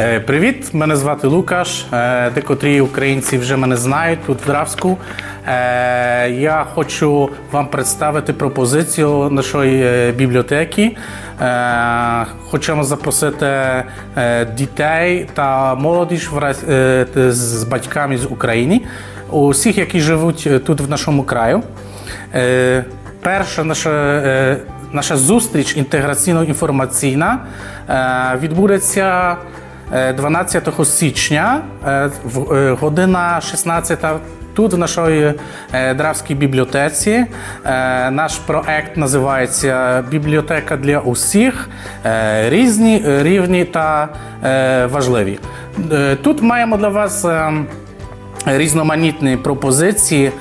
Е, Привіт, мене звати Лукаш. Декотрі українці вже мене знають тут в Дравську. Е, Я хочу вам представити пропозицію нашої е, бібліотеки. Хочемо запросити дітей та молодіж з батьками з України, усіх, які живуть тут в нашому краю. Перша наша, наша зустріч інтеграційно-інформаційна відбудеться 12 січня, е, е, година 16 тут в нашій е, Дравській бібліотеці. Е, Наш проект називається Бібліотека для усіх, е, різні, е, рівні та е, важливі. Е, Тут маємо для вас. ем, різноманітні пропозиції е,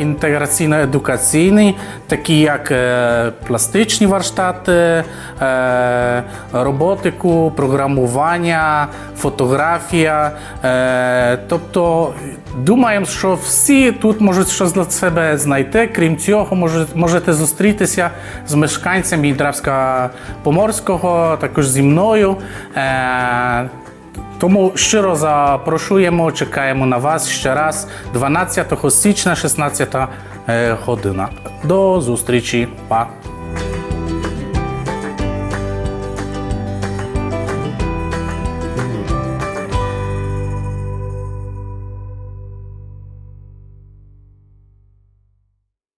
інтеграційно-едукаційні, такі як е, пластичні варштати, е, роботику, програмування, фотографія. Е, Тобто думаємо, що всі тут можуть щось для себе знайти. Крім цього, можете зустрітися з мешканцями Дравська Поморського, також зі мною. Тому щиро запрошуємо, чекаємо на вас ще раз 12 січня, 16 е, година. До зустрічі, па!